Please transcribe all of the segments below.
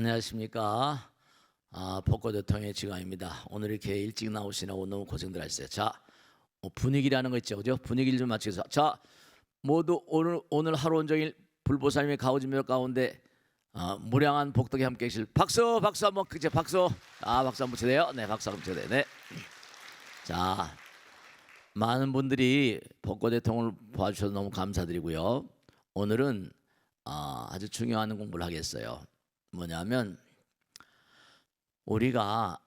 안녕하십니까. 아, 복고대통령의 지광입니다. 오늘 이렇게 일찍 나오시느라고 너무 고생들 하셨어요. 자, 어, 분위기라는 거 있죠, 그죠? 분위기를 좀 맞춰서. 자, 모두 오늘 오늘 하루 온종일 불보살님의 가오진묘 가운데 어, 무량한 복덕에 함께 계실 박수, 박수 한번 그제 박수. 아, 박수 한번 쳐대요. 네, 박수 한번 쳐대요. 네. 자, 많은 분들이 복고 대통령을 봐주셔서 너무 감사드리고요. 오늘은 아, 아주 중요한 공부를 하겠어요. 뭐냐면 우리가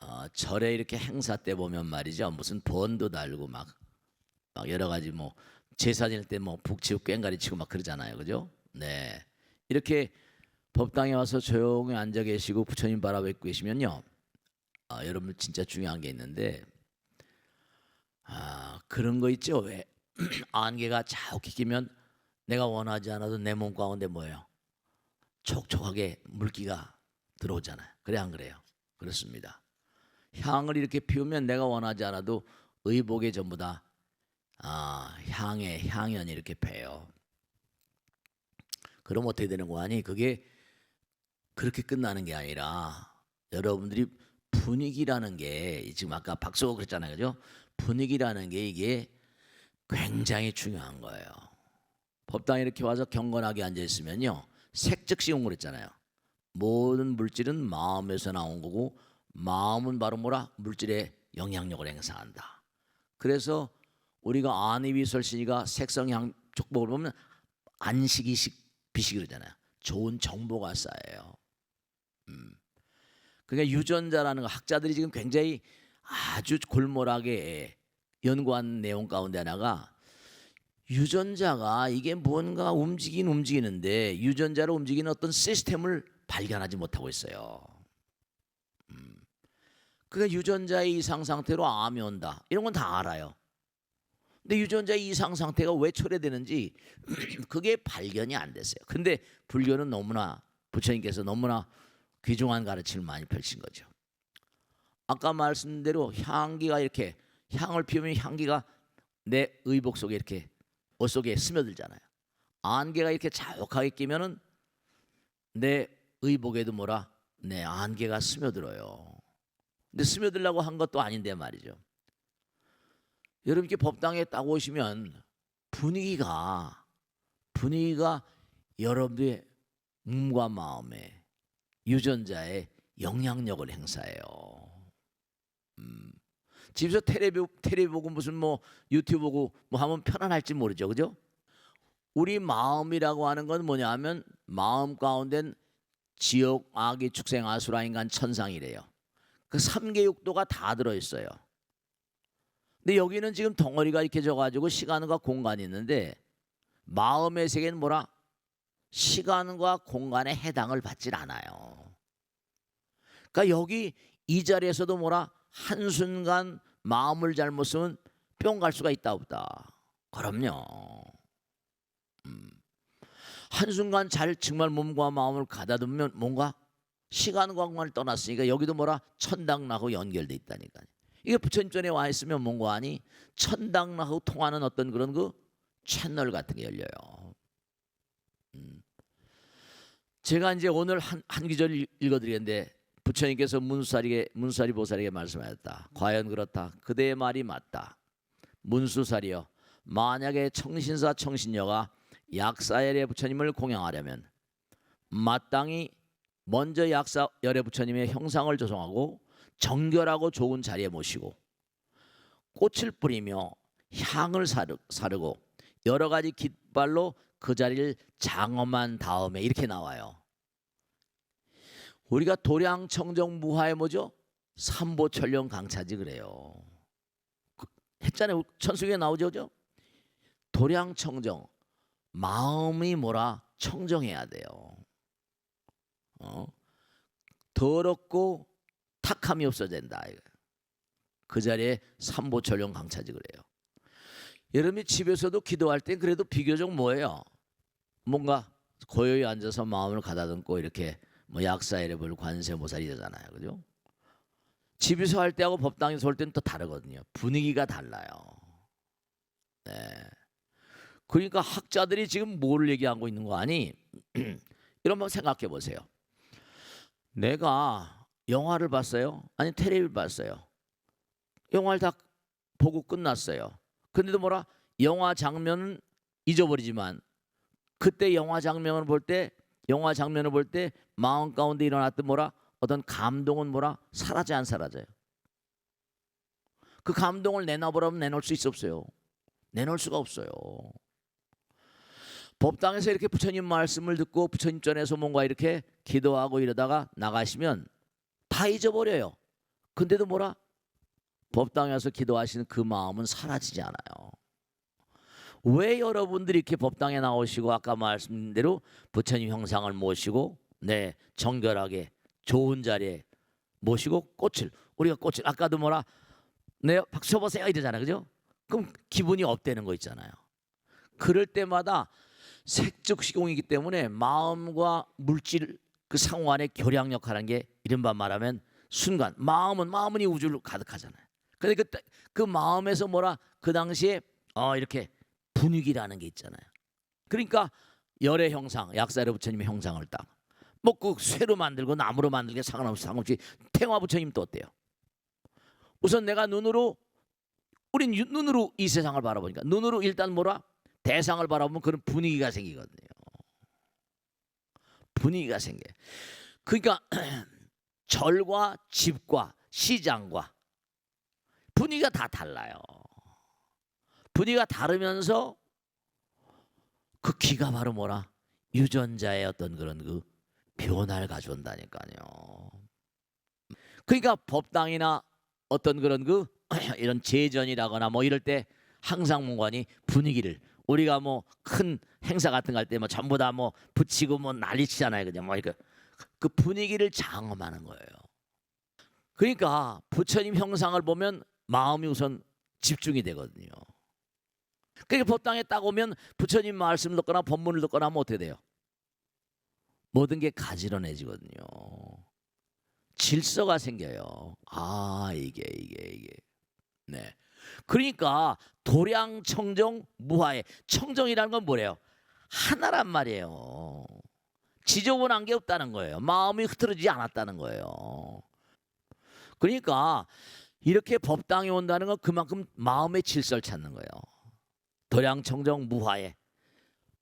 어, 절에 이렇게 행사 때 보면 말이죠. 무슨 번도 달고 막, 막 여러 가지 뭐 제사 지낼 때뭐 북치고 꽹가리 치고 막 그러잖아요. 그죠? 네. 이렇게 법당에 와서 조용히 앉아 계시고 부처님 바라보고 계시면요. 아, 여러분 진짜 중요한 게 있는데 아 그런 거 있죠. 왜? 안개가 자욱히 끼면 내가 원하지 않아도 내 몸 가운데 뭐예요 촉촉하게 물기가 들어오잖아요. 그래 안 그래요? 그렇습니다. 향을 이렇게 피우면 내가 원하지 않아도 의복에 전부 다 아, 향의 향연이 이렇게 배요. 그럼 어떻게 되는 거 아니? 그게 그렇게 끝나는 게 아니라 여러분들이 분위기라는 게 지금 아까 박수 그랬잖아요. 그죠? 분위기라는 게 이게 굉장히 중요한 거예요. 법당에 이렇게 와서 경건하게 앉아 있으면요. 색즉시용 그랬잖아요. 모든 물질은 마음에서 나온 거고 마음은 바로 뭐라 물질의 영향력을 행사한다. 그래서 우리가 안이비설신이가 색성향 족복을 보면 안식이식 비식 그러잖아요. 좋은 정보가 쌓여요. 음. 그러니까 유전자라는 거 학자들이 지금 굉장히 아주 골몰하게 연구한 내용 가운데 하나가 유전자가 이게 뭔가 움직이긴 움직이는데 유전자로 움직이는 어떤 시스템을 발견하지 못하고 있어요. 음. 그러니까 유전자의 이상 상태로 암이 온다. 이런 건 다 알아요. 근데 유전자의 이상 상태가 왜 초래되는지 그게 발견이 안 됐어요. 근데 불교는 너무나 부처님께서 너무나 귀중한 가르침을 많이 펼친 거죠. 아까 말씀대로 향기가 이렇게 향을 피우면 향기가 내 의복 속에 이렇게 옷 속에 스며들잖아요. 안개가 이렇게 자욱하게 끼면은 내 의복에도 뭐라 내 안개가 스며들어요. 근데 스며들라고 한 것도 아닌데 말이죠. 여러분 이렇게 법당에 딱 오시면 분위기가 분위기가 여러분의 몸과 마음에 유전자에 영향력을 행사해요. 음. 집에서 텔레비 텔레비 보고 무슨 뭐 유튜브 보고 뭐 하면 편안할지 모르죠, 그죠? 우리 마음이라고 하는 건 뭐냐면 마음 가운데는 지옥, 악의 축생, 아수라, 인간, 천상이래요. 그 삼계육도가 다 들어 있어요. 근데 여기는 지금 덩어리가 이렇게 져가지고 시간과 공간이 있는데 마음의 세계는 뭐라? 시간과 공간에 해당을 받질 않아요. 그러니까 여기 이 자리에서도 뭐라? 한순간 마음을 잘못 쓰면 뿅 갈 수가 있다 없다. 그럼요. 음. 한순간 잘 정말 몸과 마음을 가다듬으면 뭔가 시간과 공간을 떠났으니까 여기도 뭐라 천당나하고 연결돼 있다니까요. 이게 부처님 전에 와 있으면 뭔가 아니 천당나하고 통하는 어떤 그런 그 채널 같은 게 열려요. 음. 제가 이제 오늘 한, 한 기절 읽어드리겠는데 부처님께서 문수사리에 문수사리 보살에게 말씀하셨다. 과연 그렇다. 그대의 말이 맞다. 문수사리여 만약에 청신사 청신녀가 약사열의 부처님을 공양하려면 마땅히 먼저 약사열의 부처님의 형상을 조성하고 정결하고 좋은 자리에 모시고 꽃을 뿌리며 향을 사르, 사르고 여러 가지 깃발로 그 자리를 장엄한 다음에 이렇게 나와요. 우리가 도량 청정 무화에 뭐죠? 삼보 천령 강차지 그래요. 그 했잖아요. 천수기에 나오죠? 도량 청정 마음이 뭐라 청정해야 돼요. 어? 더럽고 탁함이 없어진다. 그 자리에 삼보 천령 강차지 그래요. 여러분이 집에서도 기도할 때 그래도 비교적 뭐예요? 뭔가 고요히 앉아서 마음을 가다듬고 이렇게 뭐 약사이레볼 관세모살이잖아요, 그죠? 집에서 할 때하고 법당에서 할 때는 또 다르거든요. 분위기가 달라요. 네. 그러니까 학자들이 지금 뭐를 얘기하고 있는 거 아니? 이런 번 생각해 보세요. 내가 영화를 봤어요. 아니 텔레비를 봤어요. 영화를 다 보고 끝났어요. 근데도 뭐라 영화 장면은 잊어버리지만 그때 영화 장면을 볼 때 영화 장면을 볼 때 마음 가운데 일어났던 뭐라 어떤 감동은 뭐라 사라져 안 사라져요. 그 감동을 내놔보라면 내놓을 수 있어 없어요. 내놓을 수가 없어요. 법당에서 이렇게 부처님 말씀을 듣고 부처님 전에서 뭔가 이렇게 기도하고 이러다가 나가시면 다 잊어버려요. 근데도 뭐라 법당에서 기도하시는 그 마음은 사라지지 않아요. 왜 여러분들이 이렇게 법당에 나오시고 아까 말씀드린 대로 부처님 형상을 모시고 네 정결하게 좋은 자리에 모시고 꽃을 우리가 꽃을 아까도 뭐라 네 박수 쳐보세요 이러잖아요 그죠? 그럼 기분이 업되는 거 있잖아요. 그럴 때마다 색적 시공이기 때문에 마음과 물질 그 상호간의 교량 역할하는 게 이른바 말하면 순간 마음은 마음은 이 우주로 가득하잖아요. 근데 그때 그 마음에서 뭐라 그 당시에 어 이렇게 분위기라는 게 있잖아요. 그러니까 열의 형상, 약사의 부처님의 형상을 딱 먹고 쇠로 만들고 나무로 만들게 상관없이 상관없이 태화 부처님 또 어때요? 우선 내가 눈으로 우린 유- 눈으로 이 세상을 바라보니까 눈으로 일단 뭐라 대상을 바라보면 그런 분위기가 생기거든요. 분위기가 생겨. 그러니까 절과 집과 시장과 분위기가 다 달라요. 분위기가 다르면서 그 기가 바로 뭐라 유전자의 어떤 그런 그 변화를 가져온다니까요. 그러니까 법당이나 어떤 그런 그 이런 제전이라거나 뭐 이럴 때 항상 문관이 분위기를 우리가 뭐 큰 행사 같은 거 할 때 뭐 전부 다 뭐 붙이고 뭐 난리치잖아요. 그냥 뭐 이렇게 그 분위기를 장엄하는 거예요. 그러니까 부처님 형상을 보면 마음이 우선 집중이 되거든요. 그러니까 법당에 딱 오면 부처님 말씀을 듣거나 법문을 듣거나 하면 어떻게 돼요? 모든 게 가지런해지거든요. 질서가 생겨요. 아 이게 이게 이게 네. 그러니까 도량 청정 무하에 청정이라는 건 뭐래요? 하나란 말이에요. 지저분한 게 없다는 거예요. 마음이 흐트러지지 않았다는 거예요. 그러니까 이렇게 법당에 온다는 건 그만큼 마음의 질서를 찾는 거예요. 도량 청정 무하에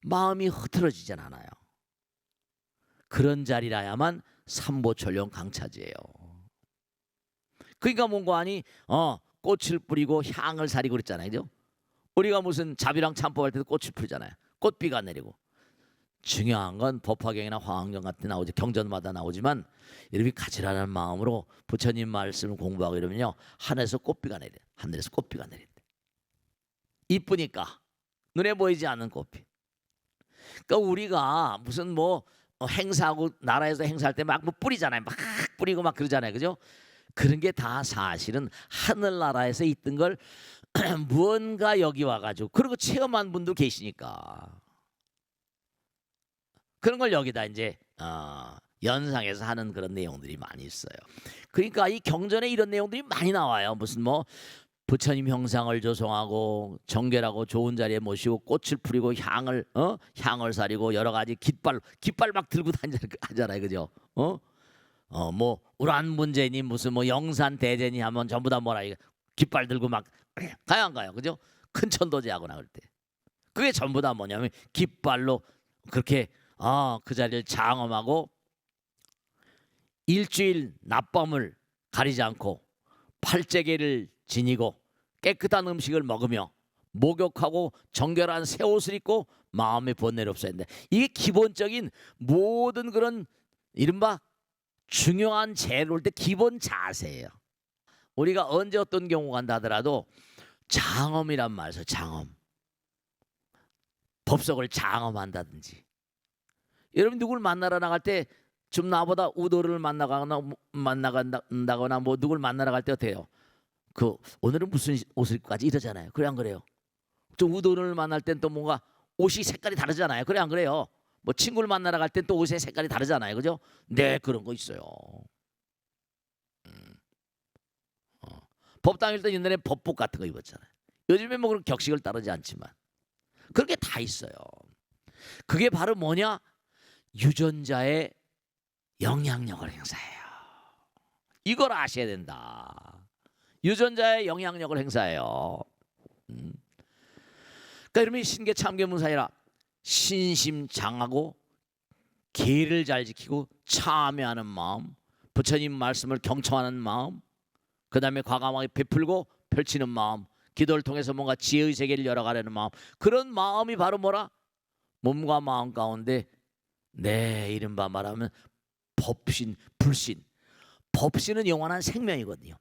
마음이 흐트러지지 않아요. 그런 자리라야만 삼보철령 강차지예요. 그러니까 뭔가 아니 어 꽃을 뿌리고 향을 사리고 그랬잖아요. 그죠? 우리가 무슨 자비랑 참법할 때도 꽃을 뿌리잖아요. 꽃비가 내리고. 중요한 건 법화경이나 화환경 같은 데 나오죠. 경전마다 나오지만 이렇게 가지런한 마음으로 부처님 말씀을 공부하고 이러면요. 하늘에서 꽃비가 내려. 하늘에서 꽃비가 내린대. 이쁘니까 눈에 보이지 않는 꽃비. 그러니까 우리가 무슨 뭐 어, 행사하고 나라에서 행사할 때 막 뭐 뿌리잖아요. 막 뿌리고 막 그러잖아요. 그죠? 그런 게 다 사실은 하늘나라에서 있던 걸 무언가 여기 와가지고 그리고 체험한 분도 계시니까 그런 걸 여기다 이제 어, 연상해서 하는 그런 내용들이 많이 있어요. 그러니까 이 경전에 이런 내용들이 많이 나와요. 무슨 뭐 부처님 형상을 조성하고 정결하고 좋은 자리에 모시고 꽃을 뿌리고 향을 어 향을 사리고 여러 가지 깃발 깃발 막 들고 다니잖아요, 그죠? 어? 어뭐 우란 문제니 무슨 뭐 영산 대제니 하면 전부 다 뭐라 이거 깃발 들고 막 가요 안 가요, 그죠? 큰 천도제하고 나올 때 그게 전부 다 뭐냐면 깃발로 그렇게 아그 자리를 장엄하고 일주일 낮밤을 가리지 않고 팔재개를 지니고 깨끗한 음식을 먹으며 목욕하고 정결한 새 옷을 입고 마음의 번뇌를 없애는데 이게 기본적인 모든 그런 이른바 중요한 제를 올때 기본 자세예요. 우리가 언제 어떤 경우 간다 하더라도 장엄이란 말이죠. 장엄. 법석을 장엄한다든지. 여러분 누굴 만나러 나갈 때 좀 나보다 우도를 만나거나 만나간다거나 뭐 누굴 만나러 갈 때 어때요? 그 오늘은 무슨 옷을 입고까지 이러잖아요. 그래 안 그래요? 좀 우도를 만날 땐 또 뭔가 옷이 색깔이 다르잖아요. 그래 안 그래요? 뭐 친구를 만나러 갈 땐 또 옷의 색깔이 다르잖아요. 그죠? 네 그런 거 있어요. 음. 어. 법당일 때 옛날에 법복 같은 거 입었잖아요. 요즘에 뭐 그런 격식을 따르지 않지만 그렇게 다 있어요. 그게 바로 뭐냐? 유전자의 영향력을 행사해요. 이걸 아셔야 된다. 유전자의 영향력을 행사해요. 음. 그러니까 여러분이 신계 참견문사이라 신심장하고 계를 잘 지키고 참여하는 마음, 부처님 말씀을 경청하는 마음, 그 다음에 과감하게 베풀고 펼치는 마음, 기도를 통해서 뭔가 지혜의 세계를 열어가려는 마음, 그런 마음이 바로 뭐라? 몸과 마음 가운데 내 이른바 말하면 법신, 불신. 법신은 영원한 생명이거든요.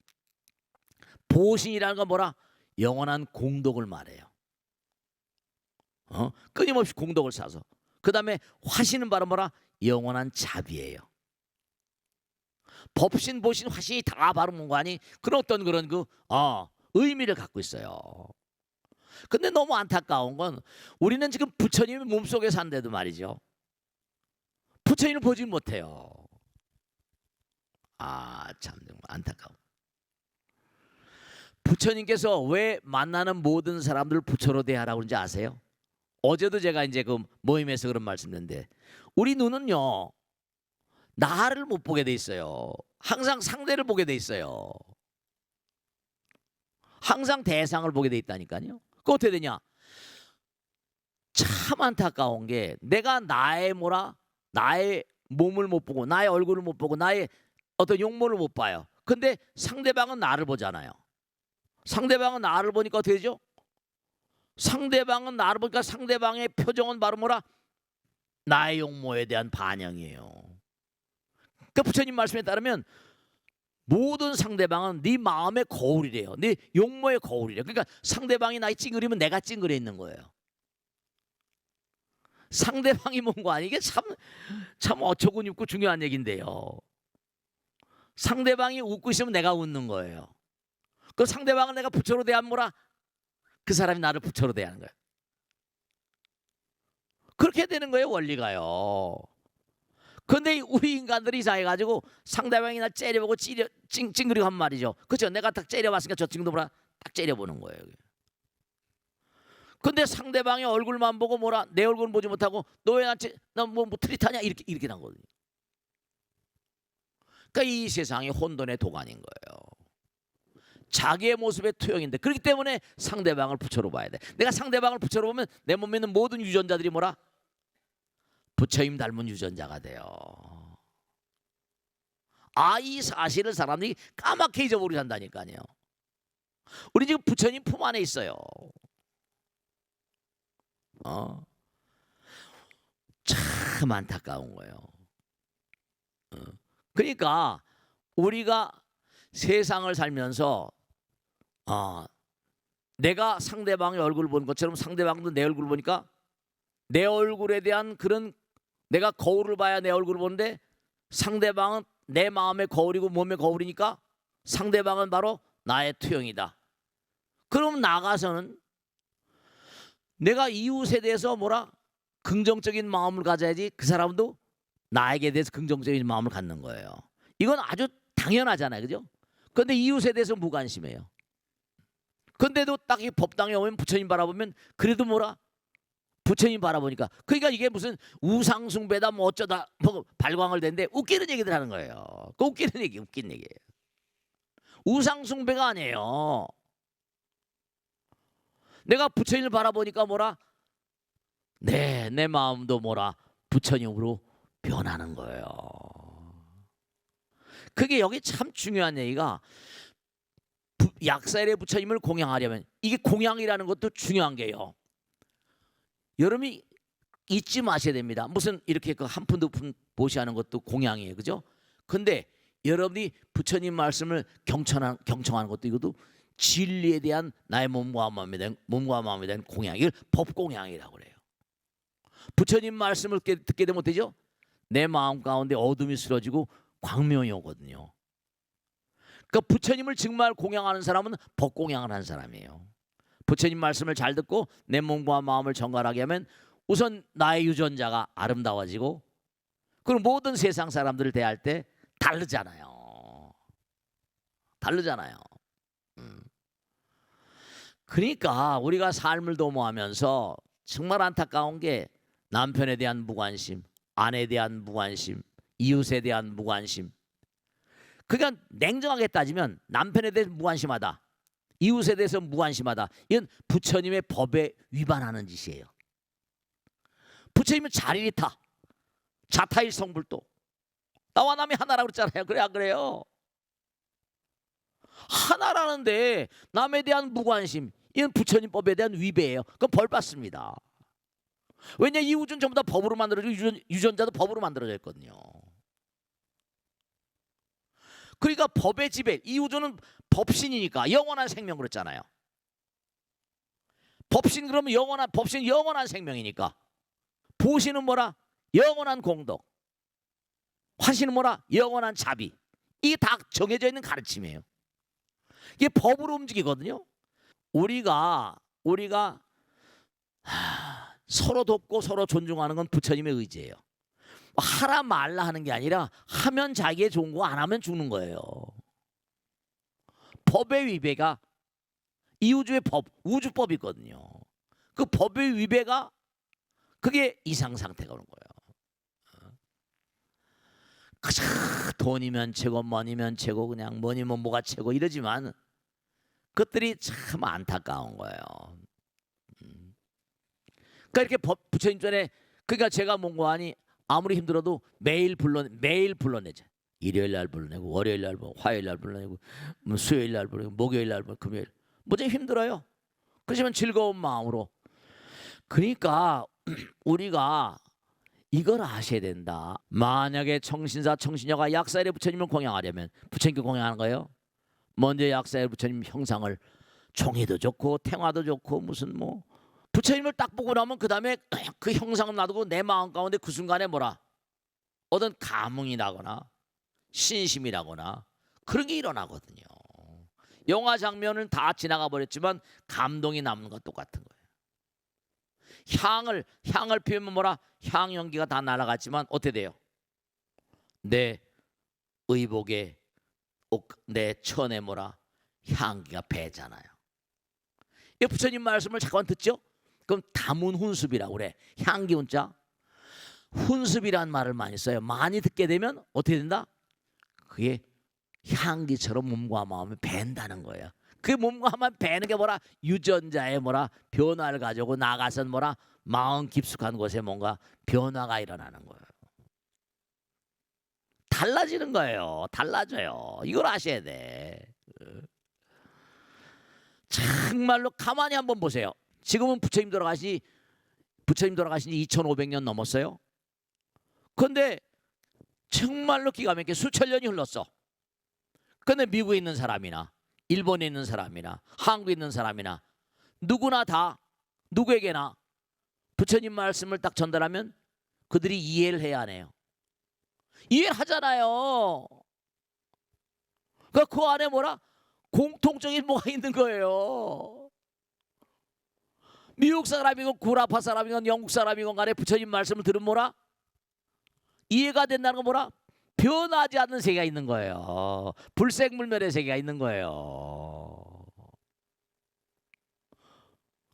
보신이라는 건 뭐라? 영원한 공덕을 말해요. 어? 끊임없이 공덕을 쌓아서. 그 다음에 화신은 바로 뭐라? 영원한 자비예요. 법신, 보신, 화신이 다 바로 뭔가 아니? 그런 어떤 그런 그 어, 의미를 갖고 있어요. 근데 너무 안타까운 건 우리는 지금 부처님의 몸속에 산데도 말이죠. 부처님을 보지 못해요. 아, 참 안타까워. 부처님께서 왜 만나는 모든 사람들을 부처로 대하라고 그런지 아세요? 어제도 제가 이제 그 모임에서 그런 말씀드렸는데 우리 눈은요 나를 못 보게 돼 있어요. 항상 상대를 보게 돼 있어요. 항상 대상을 보게 돼 있다니까요. 그 어떻게 되냐? 참 안타까운 게 내가 나의 뭐라 나의 몸을 못 보고 나의 얼굴을 못 보고 나의 어떤 용모를 못 봐요. 근데 상대방은 나를 보잖아요. 상대방은 나를 보니까 되죠? 상대방은 나를 보니까 상대방의 표정은 바로 뭐라? 나의 용모에 대한 반영이에요. 그 부처님 말씀에 따르면 모든 상대방은 네 마음의 거울이래요. 네 용모의 거울이래요. 그러니까 상대방이 나의 찡그리면 내가 찡그려 있는 거예요. 상대방이 뭔가 아니 이게 참 참 어처구니없고 중요한 얘긴데요. 상대방이 웃고 있으면 내가 웃는 거예요. 그 상대방은 내가 부처로 대한 뭐라? 그 사람이 나를 부처로 대하는 거예요. 그렇게 되는 거예요, 원리가요. 근데 우리 인간들이 이상해가지고 상대방이 나 째려보고 찌려, 찡, 찡그리고 한 말이죠. 그렇죠? 내가 딱 째려봤으니까 저 친구도 뭐라 딱 째려보는 거예요. 근데 상대방의 얼굴만 보고 뭐라 내 얼굴 보지 못하고 너 왜 나한테 나뭐 뭐 트릿하냐 이렇게 이렇게 난 거거든요. 그러니까 이 세상이 혼돈의 도가니인 거예요. 자기의 모습의 투영인데 그렇기 때문에 상대방을 부처로 봐야 돼. 내가 상대방을 부처로 보면 내 몸에 있는 모든 유전자들이 뭐라 부처님 닮은 유전자가 돼요. 아 이 사실을 사람들이 까맣게 잊어버리고 산다니까요. 우리 지금 부처님 품 안에 있어요. 어? 참 안타까운 거예요. 어. 그러니까 우리가 세상을 살면서 아 내가 상대방의 얼굴을 보는 것처럼 상대방도 내 얼굴을 보니까 내 얼굴에 대한 그런 내가 거울을 봐야 내 얼굴을 보는데 상대방은 내 마음의 거울이고 몸의 거울이니까 상대방은 바로 나의 투영이다. 그럼 나가서는 내가 이웃에 대해서 뭐라 긍정적인 마음을 가져야지 그 사람도 나에게 대해서 긍정적인 마음을 갖는 거예요. 이건 아주 당연하잖아요. 그죠? 근데 이웃에 대해서 무관심해요. 근데도 딱 이 법당에 오면 부처님 바라보면 그래도 뭐라? 부처님 바라보니까 그러니까 이게 무슨 우상숭배다 뭐 어쩌다 뭐 발광을 댄데 웃기는 얘기들 하는 거예요. 그 웃기는 얘기, 웃긴 얘기예요. 우상숭배가 아니에요. 내가 부처님을 바라보니까 뭐라? 네, 내 마음도 뭐라? 부처님으로 변하는 거예요. 그게 여기 참 중요한 얘기가 부- 약사일의 부처님을 공양하려면 이게 공양이라는 것도 중요한 게요. 여러분이 잊지 마셔야 됩니다. 무슨 이렇게 그 한 푼 두 푼 보시하는 것도 공양이에요, 그죠? 근데 여러분이 부처님 말씀을 경청하는, 경청하는 것도 이것도 진리에 대한 나의 몸과 마음에 대한 몸과 마음에 대한 공양, 이걸 법공양이라고 그래요. 부처님 말씀을 듣게, 되면 어되죠? 내 마음 가운데 어둠이 쓰러지고 광명이 오거든요. 그러니까 부처님을 정말 공양하는 사람은 법공양을 하는 사람이에요. 부처님 말씀을 잘 듣고 내 몸과 마음을 정갈하게 하면 우선 나의 유전자가 아름다워지고 그리고 모든 세상 사람들을 대할 때 다르잖아요. 다르잖아요. 음. 그러니까 우리가 삶을 도모하면서 정말 안타까운 게 남편에 대한 무관심, 아내에 대한 무관심, 이웃에 대한 무관심. 그러니까 냉정하게 따지면 남편에 대해서 무관심하다. 이웃에 대해서 무관심하다. 이건 부처님의 법에 위반하는 짓이에요. 부처님은 자리리타, 자타일 성불도. 나와 남이 하나라고 그랬잖아요. 그래 안 그래요? 하나라는데 남에 대한 무관심, 이건 부처님 법에 대한 위배예요. 그건 벌 받습니다. 왜냐 이 우주는 전부 다 법으로 만들어지고 유전, 유전자도 법으로 만들어져 있거든요. 그러니까 법의 지배, 이 우주는 법신이니까 영원한 생명 그랬잖아요. 법신 그러면 영원한 법신 영원한 생명이니까 보신은 뭐라 영원한 공덕, 화신은 뭐라 영원한 자비. 이게 다 정해져 있는 가르침이에요. 이게 법으로 움직이거든요. 우리가 우리가 하, 서로 돕고 서로 존중하는 건 부처님의 의지예요. 하라 말라 하는 게 아니라 하면 자기의 좋은 거 안 하면 죽는 거예요. 법의 위배가 이 우주의 법, 우주법이거든요. 그 법의 위배가 그게 이상 상태가 오는 거예요. 그저 돈이면 최고, 뭐니면 최고, 그냥 뭐니면 뭐가 최고 이러지만 그것들이 참 안타까운 거예요. 음. 그러니까 이렇게 법 부처님 전에 그러니까 제가 뭔고 하니 아무리 힘들어도 매일 불러 매일 불러내죠. 일요일 날 불러내고 월요일 날 불러, 화요일 날 불러내고 뭐 수요일 날 불러내고 목요일 날 불러, 금요일 뭐좀 힘들어요. 그렇지만 즐거운 마음으로 그러니까 우리가 이걸 아셔야 된다. 만약에 청신사 청신녀가 약사일에 부처님을 공양하려면 부처님께 공양하는 거예요. 먼저 약사일 부처님 형상을 종이도 좋고 탱화도 좋고 무슨 뭐 부처님을 딱 보고 나면 그 다음에 그 형상을 놔두고 내 마음 가운데 그 순간에 뭐라 어떤 감흥이 나거나 신심이 나거나 그런 게 일어나거든요. 영화 장면은 다 지나가 버렸지만 감동이 남는 건 똑같은 거예요. 향을 향을 피우면 뭐라 향 연기가 다 날아갔지만 어떻게 돼요? 내 의복에 옥- 내 천에 뭐라 향기가 배잖아요. 이 부처님 말씀을 잠깐 듣죠? 그럼 다문 훈습이라고 그래. 향기 훈자. 훈습이란 말을 많이 써요. 많이 듣게 되면 어떻게 된다? 그게 향기처럼 몸과 마음이 밴다는 거예요. 그 몸과 마음 배는 게 뭐라 유전자의 뭐라 변화를 가지고 나가선 뭐라 마음 깊숙한 곳에 뭔가 변화가 일어나는 거예요. 달라지는 거예요. 달라져요. 이걸 아셔야 돼. 정말로 가만히 한번 보세요. 지금은 부처님 돌아가시 부처님 돌아가신 지 2,500년 넘었어요. 그런데 정말로 기가 막히게 수천 년이 흘렀어. 근데 미국에 있는 사람이나 일본에 있는 사람이나 한국에 있는 사람이나 누구나 다 누구에게나 부처님 말씀을 딱 전달하면 그들이 이해를 해야 하네요. 이해를 하잖아요. 그러니까 그 안에 뭐라 공통적인 뭐가 있는 거예요. 미국 사람이건 구라파 사람이건 영국 사람이건 간에 부처님 말씀을 들은 뭐라 이해가 된다는 건 뭐라 변하지 않는 세계가 있는 거예요. 불생물멸의 세계가 있는 거예요.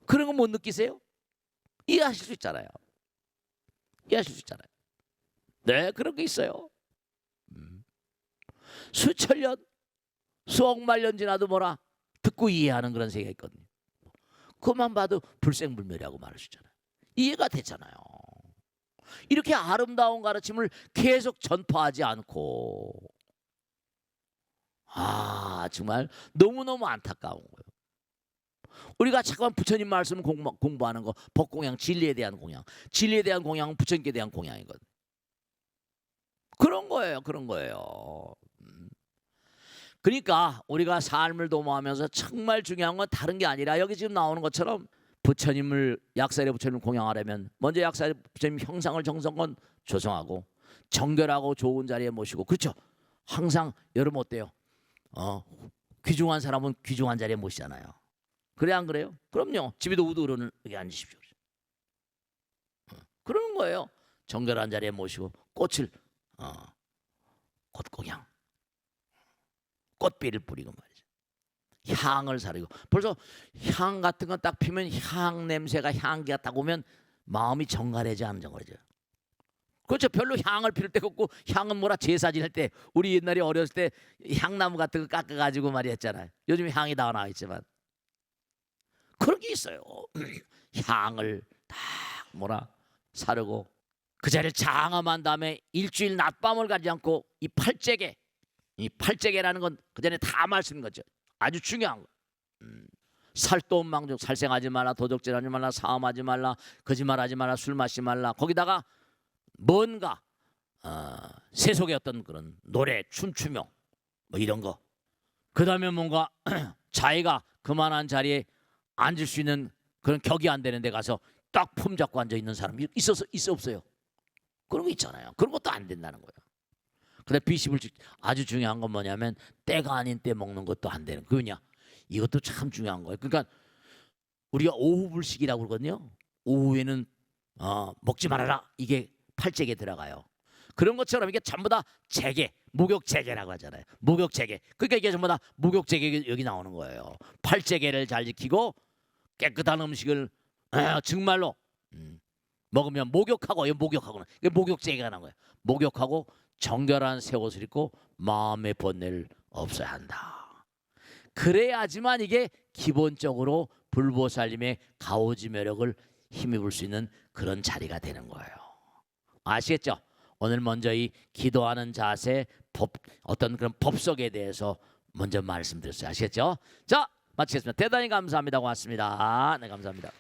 그런 거 못 느끼세요? 이해하실 수 있잖아요. 이해하실 수 있잖아요. 네, 그런 게 있어요. 음. 수천 년, 수억만 년 지나도 뭐라 듣고 이해하는 그런 세계가 있거든요. 그만 봐도 불생불멸이라고 있잖아요. 이해가 되잖아요. 이렇게 아름다운 가르침을 계속 전파하지 않고 아 정말 너무너무 안타까운 거예요. 우리가 잠깐 부처님 말씀 공부, 공부하는 거 법공양 진리에 대한 공양 진리에 대한 공양은 부처님께 대한 공양이거든. 그런 거예요. 그런 거예요. 음. 그러니까 우리가 삶을 도모하면서 정말 중요한 건 다른 게 아니라 여기 지금 나오는 것처럼 부처님을 약살의 부처님을 공양하려면 먼저 약살의 부처님 형상을 정성건 조성하고 정결하고 좋은 자리에 모시고 그렇죠. 항상 여러분 어때요? 어 귀중한 사람은 귀중한 자리에 모시잖아요. 그래 안 그래요? 그럼요. 집에도 우두르는 여기 앉으십시오. 어, 그러는 거예요. 정결한 자리에 모시고 꽃을 어, 꽃공양 꽃비를 뿌리고 말이죠. 향을 사리고 벌써 향 같은 건 딱 피면 향 냄새가 향기가 딱 오면 마음이 정갈해져 안 정갈해져. 그렇죠. 별로 향을 필 데가 없고 향은 뭐라 제사 지낼 때 우리 옛날에 어렸을 때 향나무 같은 거 깎아 가지고 말이 했잖아요. 요즘 향이 다 나와 있지만 그런 게 있어요. 향을 딱 뭐라 사르고 그 자리를 장엄한 다음에 일주일 낮밤을 가지 않고 이 팔재계 이 팔재계라는 건 그 전에 다 말씀인 거죠. 아주 중요한 거. 음, 살도 망족 살생하지 말라 도적질하지 말라 사함하지 말라 거짓말하지 말라 술 마시지 말라. 거기다가 뭔가 어, 세속의 어떤 그런 노래 춤추며 뭐 이런 거. 그다음에 뭔가 자기가 그만한 자리에 앉을 수 있는 그런 격이 안 되는 데 가서 딱 품 잡고 앉아 있는 사람이 있어서 있어 없어요. 그런 거 있잖아요. 그런 것도 안 된다는 거예요 근데 비십을 지- 아주 중요한 건 뭐냐면 때가 아닌 때 먹는 것도 안 되는 그 왜냐 이것도 참 중요한 거예요 그러니까 우리가 오후 불식이라고 그러거든요 오후에는 어, 먹지 말아라 이게 팔재에 들어가요. 그런 것처럼 이게 전부 다 재계, 목욕 재계라고 하잖아요. 목욕 재계. 그러니까 이게 전부 다 목욕 재계 여기 나오는 거예요. 팔재계를 잘 지키고 깨끗한 음식을 아, 정말로 음, 먹으면 목욕하고 이 목욕하고는 목욕 재계가 나온 거예요. 목욕하고 정결한 새 옷을 입고 마음의 번뇌를 없어야 한다. 그래야지만 이게 기본적으로 불보살님의 가오지 매력을 힘입을 수 있는 그런 자리가 되는 거예요. 아시겠죠? 오늘 먼저 이 기도하는 자세 법 어떤 그런 법석에 대해서 먼저 말씀드렸어요. 아시겠죠? 자, 마치겠습니다. 대단히 감사합니다. 고맙습니다. 네, 감사합니다.